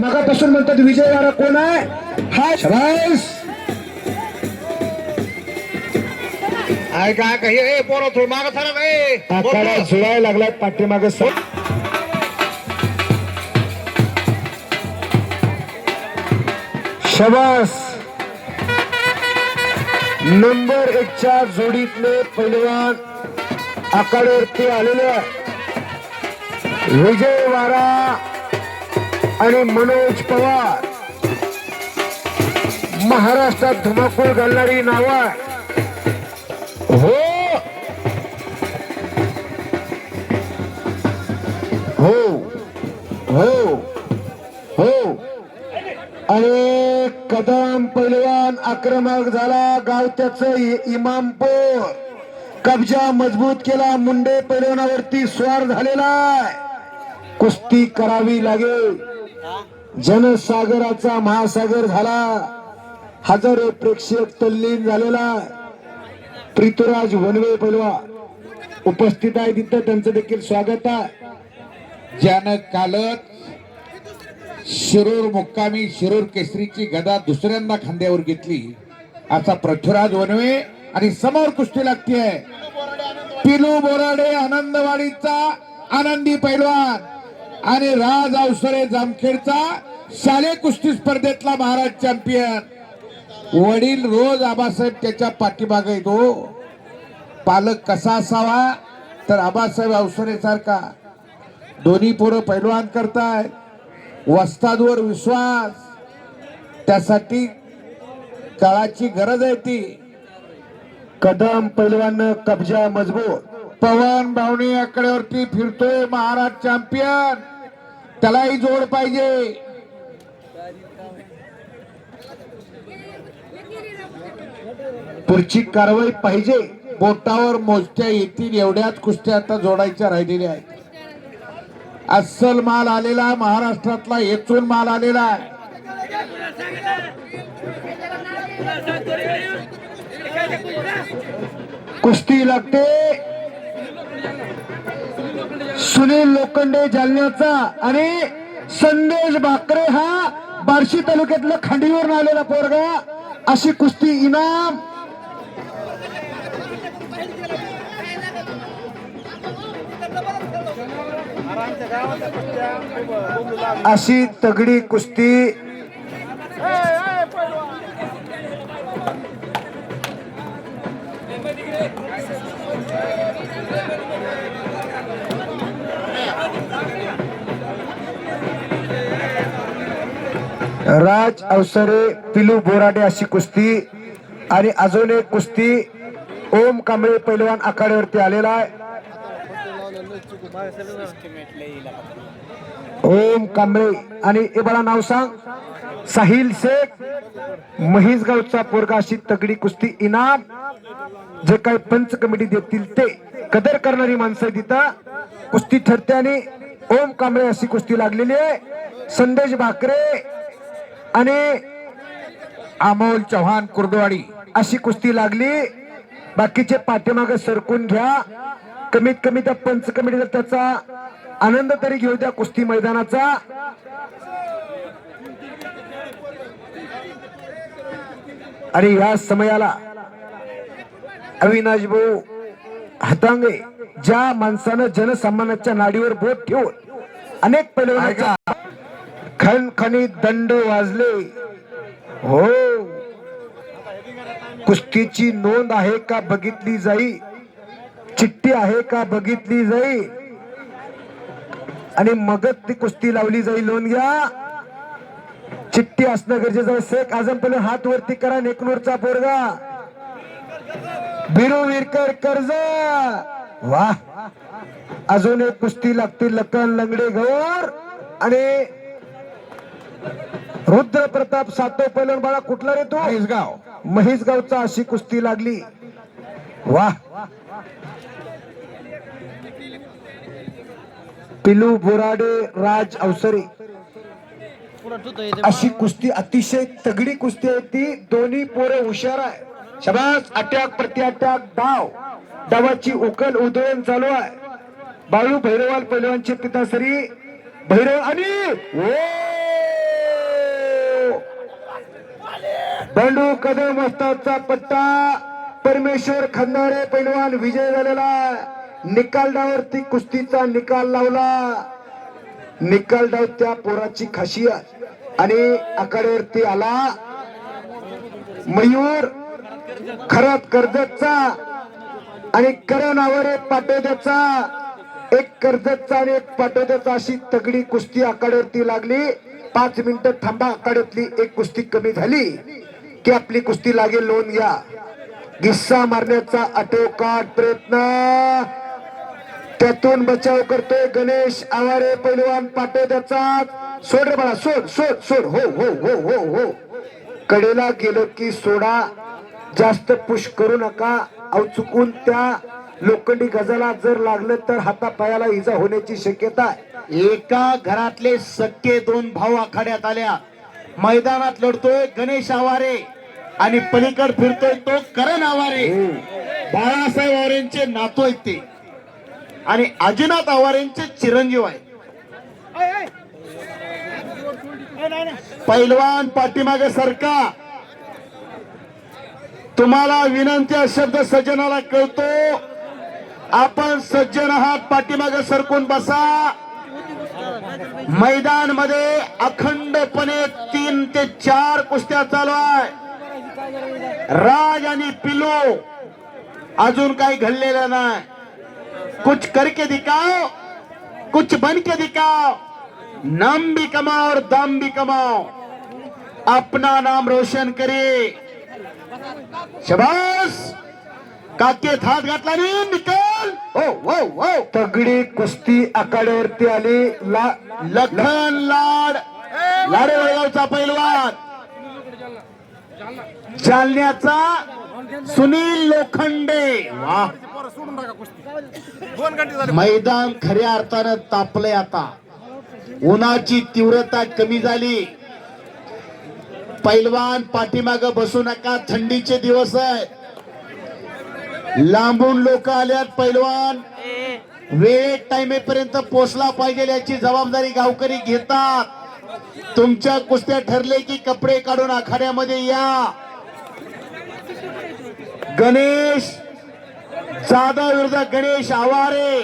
मगापासून म्हणतात विजयवाडा कोण आहे? हा शबास. काय काय काही ए पोरं थोडं मागं सरा लागलाय पाठीमाग शबास. नंबर एकच्या जोडीतले पैलवान आखाड्यावरती आलेले विजय वारा आणि मनोज पवार. महाराष्ट्रात धुमाकूळ घालणारी नाव. हो. हो. हो. हो. आणि कदम पैलवान आक्रमक झाला गाव त्याचं इमामपूर. कब्जा मजबूत केला मुंडे पैलवानावरती स्वार झालेला आहे. कुस्ती करावी लागेल. जनसागराचा महासागर झाला. हजारो प्रेक्षक तल्लीन झालेला प्रितुराज वनवे पैलवान उपस्थित आहे तिथं त्यांचं देखील स्वागत आहे. ज्यानं कालच शिरूर मुक्कामी शिरूर केसरीची गदा दुसऱ्यांदा खांद्यावर घेतली. असा पृथ्वीराज वनवे आणि समोर कुस्ती लागतीये. पिलू बोराडे आनंदवाडीचा आनंदी पैलवान आणि राज अवसरे जामखेडचा शालेय कुस्ती स्पर्धेतला महाराज चॅम्पियन. वडील रोज आबासाहेब त्याच्या पाठीमागे येतो. पालक कसा असावा? तर आबासाहेब अवसरे सारखा. दोन्ही पोरं पैलवान करतायत. वस्तादवर विश्वास. त्यासाठी काळाची गरज आहे ती. कदम पैलवान कब्जा मजबूत. पवन भावनी आकड्यावरती फिरतोय महाराज चॅम्पियन. त्यालाही जोड पाहिजे. पुढची कारवाई पाहिजे. बोटावर मोजत्या येतील एवढ्याच कुस्त्या आता जोडायच्या राहिलेल्या आहेत. अस्सल माल आलेला महाराष्ट्रातला येथून माल आलेला आहे. कुस्ती लागते. सुनील लोखंडे जालन्याचा आणि संदेश भाकरे हा बार्शी तालुक्यातलं खांडीवरून आलेला पोरगा. अशी कुस्ती इनाम अशी तगडी कुस्ती राज अवसरे पिलू बोराडे अशी कुस्ती आणि अजून एक कुस्ती ओम कांबळे पैलवान आखाड्यावरती आलेला आहे. ओम कांबळे आणि हे मला नाव सांग. साहिल शेख महिसगावचा पोरगा अशी तगडी कुस्ती इनाम. जे काही पंच कमिटी देतील ते कदर करणारी माणसं तिथं कुस्ती ठरते आणि ओम कांबळे अशी कुस्ती लागलेली आहे. संदेश भाकरे आणि अमोल चव्हाण कुर्डवाडी अशी कुस्ती लागली. बाकीचे पाठीमागे सरकून घ्या. कमीत कमी त्या पंच कमिटीला त्याचा आनंद तरी घेऊ द्या कुस्ती मैदानाचा. आणि या समयाला अविनाश भाऊ हातांगे ज्या माणसानं जनसामान्याच्या नाडीवर बोट ठेवून अनेक पैलवानाचा खणखणी दंड वाजले. हो. कुस्तीची नोंद आहे का बघितली जाईल चिठ्ठी आहे का बघितली जाईल आणि मगच ती कुस्ती लावली जाईल नोंद घ्या. चिठ्ठी असणं गरजेचं आहे. शेख आझम पहिले हात वरती करा नेकनूरचा पोरगा. बिरू विरकर कर्ज. वा अजून एक कुस्ती लागते लखन लंगडे गौर. आणि रुद्र प्रताप सातो पैलवान बाळा कुठला रे तो? गाव महिसगावचा अशी कुस्ती लागली. वा पिलू बोराडे राज अवसरे. अशी कुस्ती अतिशय तगडी कुस्ती आहे ती. दोन्ही पोरे हुशार आहे. शबास अटॅक प्रत्याटॅक डाव डावाची उकल उधळण चालू आहे. बाळू भैरवाल पैलवानचे पिता सरी भैरव आणि बंडू कदम वस्ताचा पट्टा. परमेश्वर खंदारे पैलवान विजय झालेला आहे. निकालडावरती कुस्तीचा निकाल लावला. निकालडाव त्या पोराची खाशी आणि आकड्यावरती आला. मयूर खरात कर्जतचा आणि करणावर एक पाटोद्याचा. एक कर्जतचा आणि एक पाटोद्याचा अशी तगडी कुस्ती आखाड्यावरती लागली. पाच मिनिटं थांबा आखाड्यातली एक कुस्ती कमी झाली. की आपली कुस्ती लागेल लोन घ्या. गिस्सा मारण्याचा आटोकाट प्रयत्न. त्यातून बचाव करतोय गणेश आवारे पैलवान पाटोद्याचा सोड रे बाळा सोड सोड सोड. हो हो हो हो हो. कडेला गेलो की सोडा. जास्त पुश करू नका. अहो चुकून त्या लोखंडी गजाला जर लागलं तर हातापायाला इजा होण्याची शक्यता आहे. एका घरातले सख्खे दोन भाऊ आखाड्यात आल्या. मैदानात लढतोय गणेश आवारे. आणि पलीकड फिरतोय तो करण आवारे. बाळासाहेब आवारेंचे नातू आहेत ते. आणि अजिनाथ आवारेंचे चिरंजीव आहे. पैलवान पाठीमागे सरका. तुम्हाला विनंती शब्द सज्जनाला कळतो. आपण सज्जन आहात पाठीमागे सरकून बसा. मैदानमध्ये अखंडपणे तीन ते चार कुस्त्या चालू आहे. राज आणि पिलो अजून काही घडलेलं नाही. कुछ करके दिखाओ कुछ बन के दिखाओ। नाम भी कमाओ और दाम भी कमाओ। अपना नाम रोशन करे शबास काकेत हात घातला नाही निकाल। हो हो हो तगडी कुस्ती आखाड्यावरती आली ला लखन लाड। लाडे वळगावचा पैलवान। जालन्याचा सुनील लोखंडे. वा. मैदान खऱ्या अर्थानं तापलंय आता. उन्हाची तीव्रता कमी झाली. पैलवान पाठीमाग बसू नका थंडीचे दिवस आहे लांबून लोक आल्यात पैलवान. वेळ टाइमेपर्यंत पोचला पाहिजे याची जबाबदारी गावकरी घेतात. तुमच्या कुस्त्या ठरले की कपडे काढून आखाड्यामध्ये या. गणेश जाधव विरुद्ध गणेश आवारे.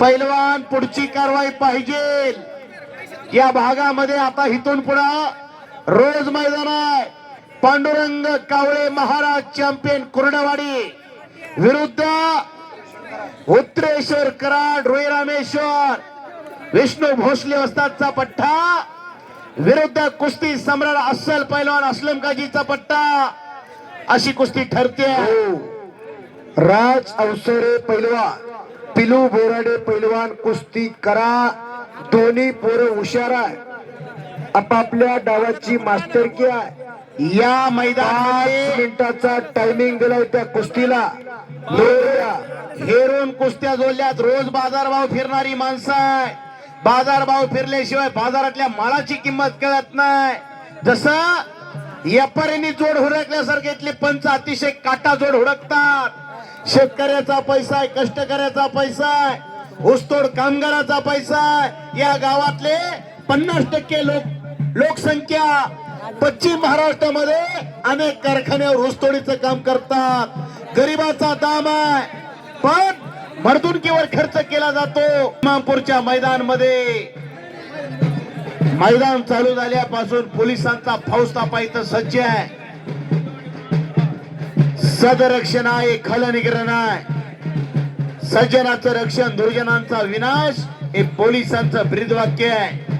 पैलवान पुढची कारवाई पाहिजे. या भागामध्ये आता इथून पुढे रोज मैदान आहे. पांडुरंग कावळे महाराज चॅम्पियन कुर्डवाडी विरुद्ध उत्तरेश्वर कराड रोई रामेश्वर विष्णू भोसले वस्तादचा पट्टा. विरुद्ध कुस्ती सम्राट अस्सल पैलवान असलम काजीचा पट्टा. अशी कुस्ती ठरते. राज अवसरे पैलवान पिलू बोराडे पैलवान कुस्ती करा. दोन्ही पोरं हुशार आहे. आपापल्या डावाची मास्टरकी आहे. या पाच मैदानात मिनिटाचा टायमिंग दिलाय त्या कुस्तीला. हेरून कुस्त्या जोडल्यात. रोज बाजारभाव फिरणारी माणसं आहे. बाजारभाव फिरल्याशिवाय बाजारातल्या मालाची किंमत कळत नाही. जसं व्यापाऱ्यांनी जोड हुडकल्यासारखे इथले पंच अतिशय काटा जोड हुडकतात शेतकऱ्याचा पैसा आहे कष्टकऱ्याचा पैसा आहे ऊसतोड कामगाराचा पैसा आहे. या गावातले पन्नास टक्के लोक लोकसंख्या पश्चिम महाराष्ट्रामध्ये अनेक कारखान्यावर ऊसतोडीचं काम करतात. गरिबाचा दाम आहे पण मर्दुनकीवर खर्च केला जातो. इमामपूरच्या मैदानमध्ये. मैदान चालू झाल्यापासून पोलिसांचा फौज तापा इथं सज्ज आहे. सदरक्षण आहे खलनिग्रहण आहे. सज्जनाचं रक्षण दुर्जनांचा विनाश हे पोलिसांचं ब्रीदवाक्य आहे.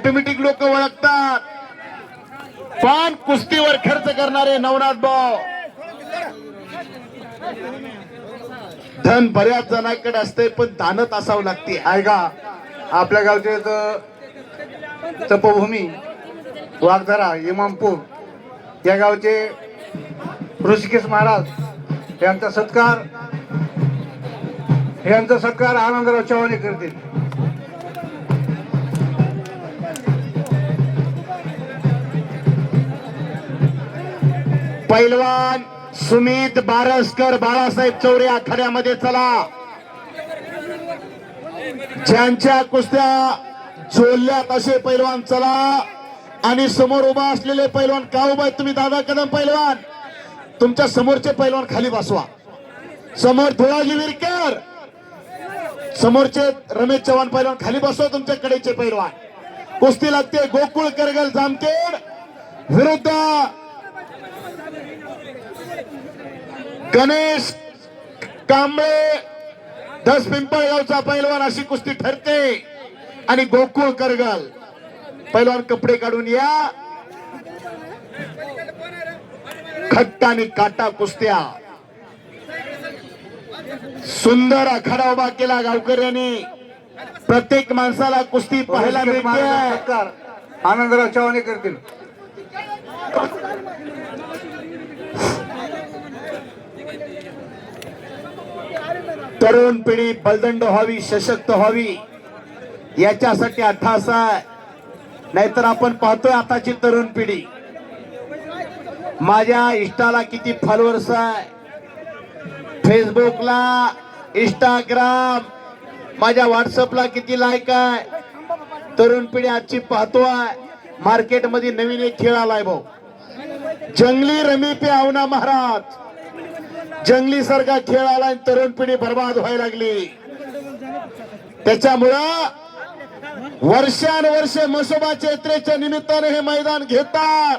ऑटोमॅटिक लोक ओळखतात. पण कुस्तीवर खर्च करणारे नवनाथ भाऊ. धन बऱ्याच जणांकडे असते पण दानत असावं लागते. ऐका आपल्या गावचे तपभूमी तपोभूमी वाघधरा इमामपूर या गावचे ऋषिकेश महाराज यांचा सत्कार यांचा सत्कार आनंदराव चव्हाणे करतील. पैलवान सुमित बारसकर बाळासाहेब चौरे आखाड्यामध्ये चला. ज्यांच्या कुस्त्या जोडल्यात असे पैलवान चला. आणि समोर उभा असलेले पैलवान का उभा आहेत? तुम्ही दादा कदम पैलवान. तुमच्या समोरचे पैलवान खाली बसवा. समोर धुळाजी विरकर. समोरचे रमेश चव्हाण पैलवान खाली बसवा तुमच्या कडेचे पैलवान. कुस्ती लागते गोकुळ करगल जामखेड. विरुद्ध गणेश कांबळे दस पिंपळगावचा पैलवान अशी कुस्ती ठरते. आणि गोकुळ करगल. पैलवान कपडे काढून या. खट्ट आणि काटा कुस्त्या. सुंदर आखाडा उभा केला गावकऱ्यांनी. प्रत्येक माणसाला कुस्ती पाहायला मिळते. आनंदराव चव्हाणे करतील. तरुण पिढी बलदंड व्हावी सशक्त व्हावी याच्यासाठी अट्ठास नाहीतर आपण पाहतोय आताची तरुण पिढी. माझ्या इष्टाला किती फॉलोअर्स आहे. फेसबुकला इंस्टाग्राम माझ्या व्हॉट्सअपला किती लाईक आहे. तरुण पिढी आजची पाहतोय. मार्केटमध्ये नवीन एक खेळ आलाय भाऊ. जंगली रमी पे आवना महाराज. जंगली सारखा खेळ आला आणि तरुण पिढी बर्बाद व्हायला लागली. त्याच्यामुळं वर्षानुवर्ष मसोबा चैत्रेच्या निमित्ताने हे मैदान घेतात.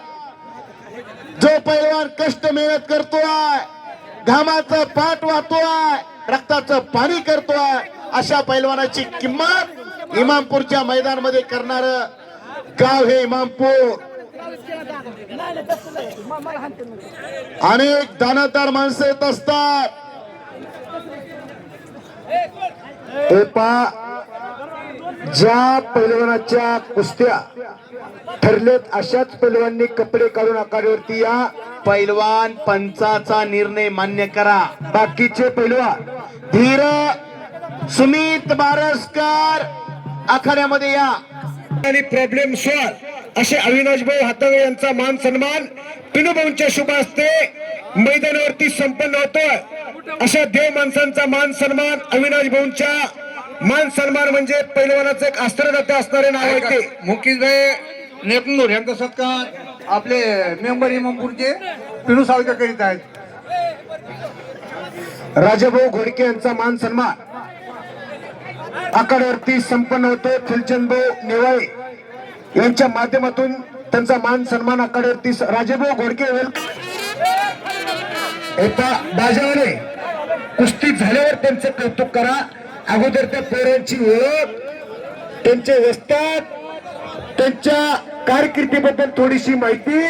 जो पैलवान कष्ट मेहनत करतोय घामाचं पाठ वाहतोय रक्ताचं पाणी करतोय अशा पैलवानाची किंमत इमामपूरच्या मैदानामध्ये करणार गाव हे इमामपूर. अनेक दानदार माणसं येत असतात. ते पा ज्या पैलवानाच्या कुस्त्या ठरलेत अशाच पैलवांनी कपडे काढून आकारवरती या. पैलवान पंचाचा निर्णय मान्य करा. बाकीचे पैलवान धीर सुमित बारसकर आखाड्यामध्ये या. आणि प्रॉब्लेम सॉल्व असे अविनाश भाऊ हातावे यांचा मान सन्मान पिनुभाऊंच्या शुभ हस्ते मैदानावरती संपन्न होतोय. अशा देव माणसांचा मान सन्मान अविनाश भाऊंच्या मान सन्मान म्हणजे पैलवानाचं एक अस्त्रदाते असणारे नाव आहे ते मुकीसभाई नेतनूर यांचा सत्कार आपले मेंबर इमामपूरचे पिनू साळकर करीत आहेत. राजाभाऊ घोडके यांचा मान सन्मान. आखाड्यावरती संपन्न होतो फुलचंद भाऊ नेवाळे. यांच्या माध्यमातून त्यांचा मान सन्मान आखाड्यावरती राजेभाऊ घोडके एका बाजावाने कुस्ती झाल्यावर त्यांचं कौतुक करा. अगोदर त्या पोरांची ओळख त्यांचे वस्तात त्यांच्या कारकिर्दीबद्दल थोडीशी माहिती.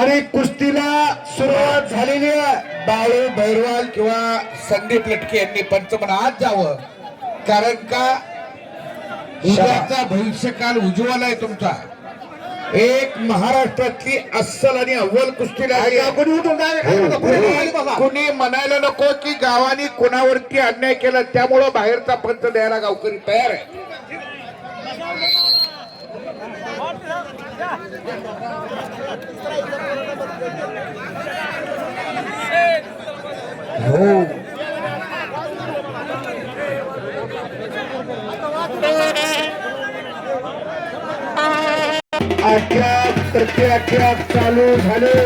आणि कुस्तीला सुरुवात झालेली आहे. बाळू भैरवाल किंवा संदीप लटके यांनी पंचमनात जावं. कारण का? उद्याचा भविष्यकाल उज्ज्वल आहे तुमचा. एक महाराष्ट्रातली अस्सल आणि अव्वल कुस्ती लागली आहे. कुणी म्हणायला नको की गावाने कोणावरती अन्याय केला त्यामुळं बाहेरचा पंच द्यायला गावकरी तयार आहे. अख्या प्रत्येक चालू झाले.